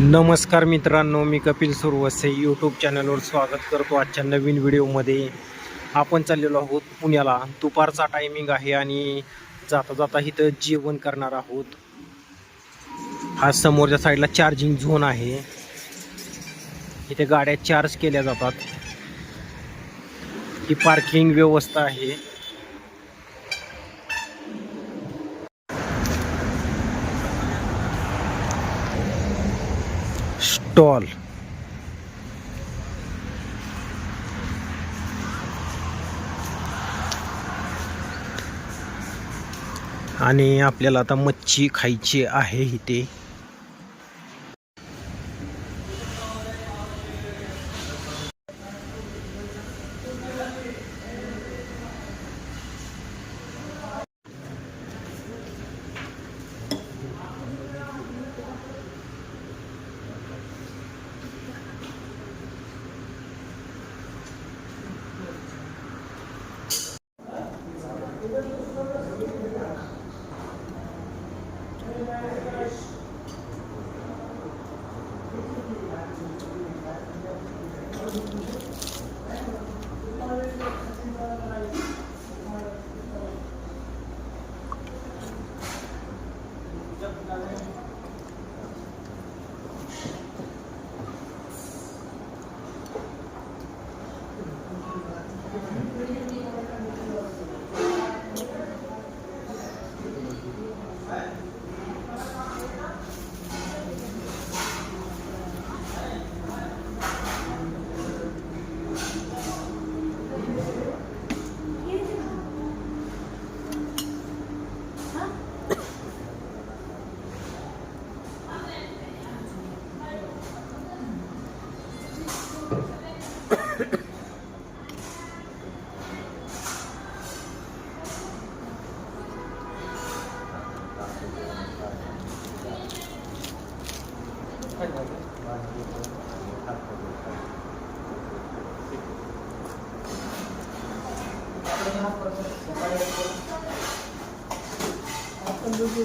नमस्कार मित्रांनो मी कपिल सुरवसे यूट्यूब चॅनलवर स्वागत करतो आजच्या नवीन व्हिडिओमध्ये आपण चाललेलो आहोत पुण्याला. दुपारचा टायमिंग आहे आणि जाता जाता इथं जेवण करणार आहोत. हा समोरच्या साईडला चार्जिंग झोन आहे. इथे गाड्या चार्ज केल्या जातात. ही पार्किंग व्यवस्था आहे. स्टॉल आणि आपल्याला आता मच्छी खायची आहे इथे. 就是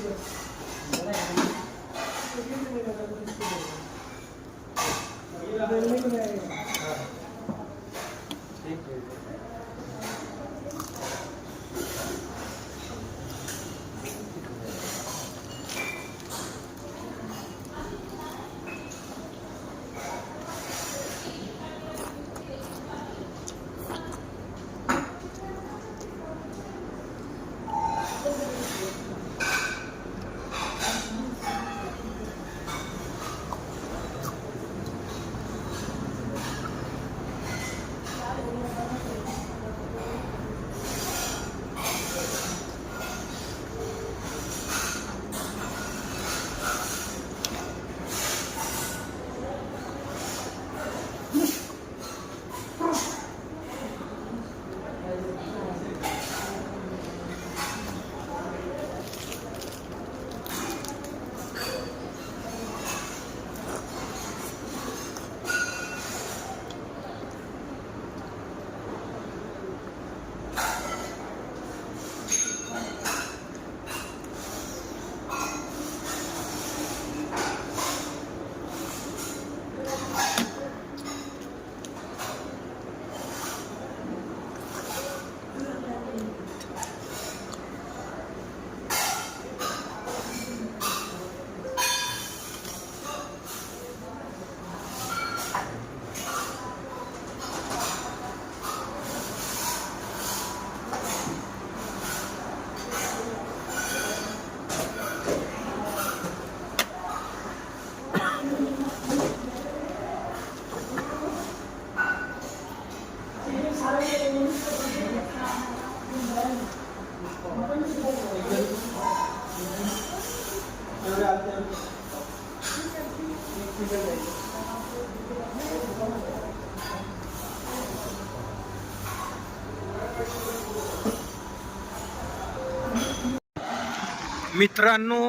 मित्रांनो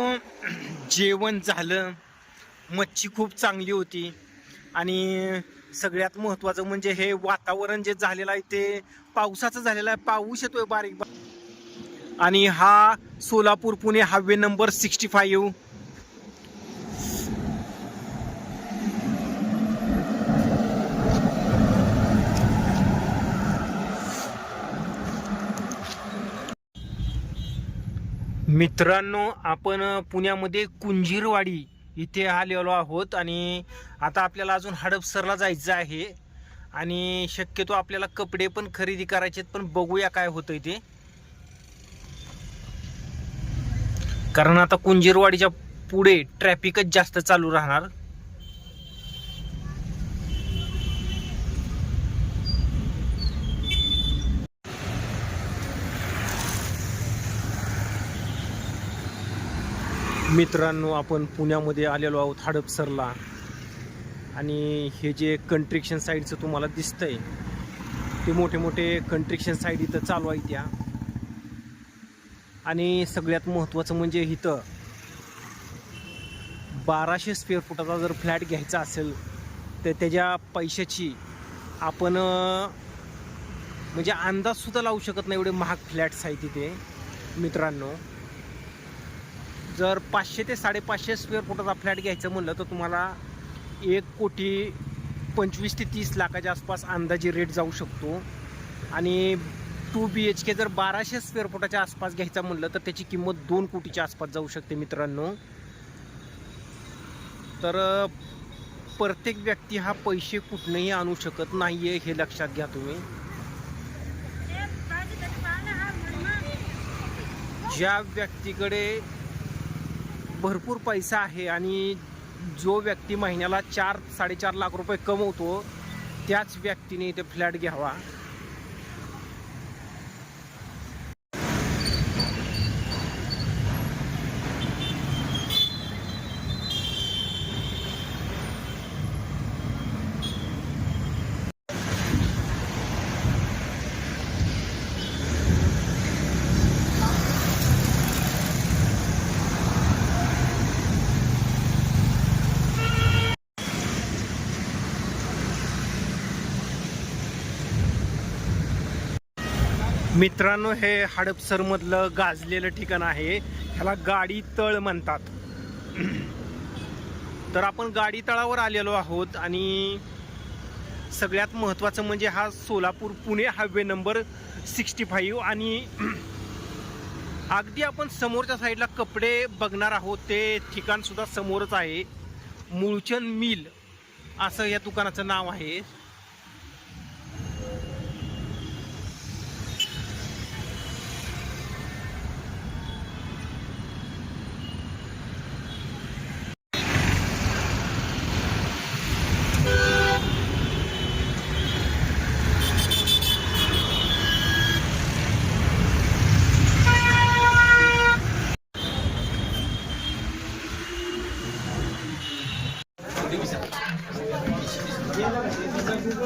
जेवण झालं. मच्छी खूप चांगली होती. आणि सगळ्यात महत्त्वाचं म्हणजे हे वातावरण जे झालेलं आहे ते पावसाचं झालेलं आहे. पाऊस येतोय बारीक बारीक आणि हा Solapur Pune highway number sixty five मित्रांनो आपण पुण्यामध्ये कुंजीरवाडी इथे आलेलो आहोत आणि आता आपल्याला अजून हडपसरला जायचं आहे. आणि शक्यतो आपल्याला कपडे पण खरेदी करायचे आहेत, पण बघूया काय होतंय ते. कारण आता कुंजीरवाडीच्या पुढे ट्रॅफिकच जास्त चालू राहणार. मित्रांनो आपण पुण्यामध्ये आलेलो आहोत हडपसरला. आणि हे जे कंट्रिक्शन साईडचं तुम्हाला दिसतंय ते मोठे मोठे कंट्रिक्शन साईड इथं चालू आहे त्या. आणि सगळ्यात महत्त्वाचं म्हणजे इथं बाराशे स्क्वेअर फुटाचा जर फ्लॅट घ्यायचा असेल तर त्याच्या पैशाची आपण म्हणजे अंदाजसुद्धा लावू शकत नाही एवढे महाग फ्लॅट्स आहेत तिथे मित्रांनो. जर पाचशे ते साडेपाचशे स्क्वेअर फुटाचा फ्लॅट घ्यायचं म्हणलं तर तुम्हाला एक कोटी पंचवीस ते तीस लाखाच्या आसपास अंदाजे रेट जाऊ शकतो. आणि टू बी एच के जर बाराशे स्क्वेअर फुटाच्या आसपास घ्यायचा म्हणलं तर त्याची किंमत दोन कोटीच्या आसपास जाऊ शकते मित्रांनो. तर प्रत्येक व्यक्ती हा पैसे कुठनंही आणू शकत नाही आहे हे लक्षात घ्या तुम्ही. ज्या व्यक्तीकडे भरपूर पैसा आहे आणि जो व्यक्ती महिन्याला चार साडेचार लाख रुपये कमवतो त्याच व्यक्तीने इथे फ्लॅट घ्यावा. मित्रांनो हे हडपसरमधलं गाजलेलं ठिकाण आहे. ह्याला गाडी तळ म्हणतात. तर आपण गाडी तळावर आलेलो आहोत आणि सगळ्यात महत्त्वाचं म्हणजे हा Solapur Pune highway number sixty five आणि अगदी आपण समोरच्या साईडला कपडे बघणार आहोत. ते ठिकाणसुद्धा समोरच आहे. मूळचंद मिल असं या दुकानाचं नाव आहे.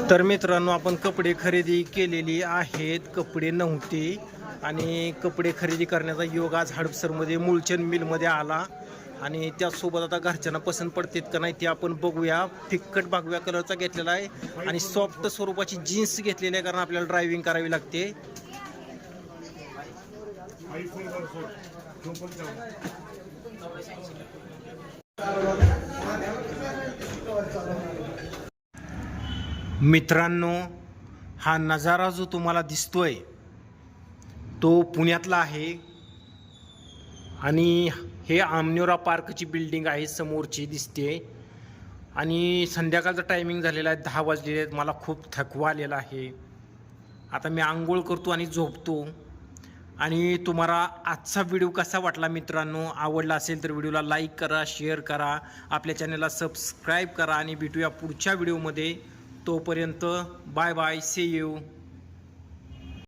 तर मित्रांनो आपण कपडे खरेदी केलेली आहेत. कपडे नव्हते आणि कपडे खरेदी करण्याचा योग आज हडपसरमध्ये मूळचंद मिलमध्ये आला. आणि त्यासोबत आता घरच्यांना पसंत पडतात का नाही ते आपण बघूया. फिक्कट भागव्या कलरचा घेतलेला आहे आणि सॉफ्ट स्वरूपाची जीन्स घेतलेली आहे कारण आपल्याला ड्रायव्हिंग करावी लागते. मित्रांनो हा नजारा जो तुम्हाला दिसतोय तो पुण्यातला आहे. आणि हे आमनेरा पार्कची बिल्डिंग आहे समोरची दिसते. आणि संध्याकाळचं टायमिंग झालेलं आहे दहा वाजलेले आहेत. मला खूप थकवा आलेला आहे. आता मी आंघोळ करतो आणि झोपतो. आणि तुम्हाला आजचा व्हिडिओ कसा वाटला मित्रांनो? आवडला असेल तर व्हिडिओला लाईक करा शेअर करा. आपल्या चॅनलला सबस्क्राईब करा आणि भेटूया पुढच्या व्हिडिओमध्ये. तोपर्यंत बाय बाय सी यू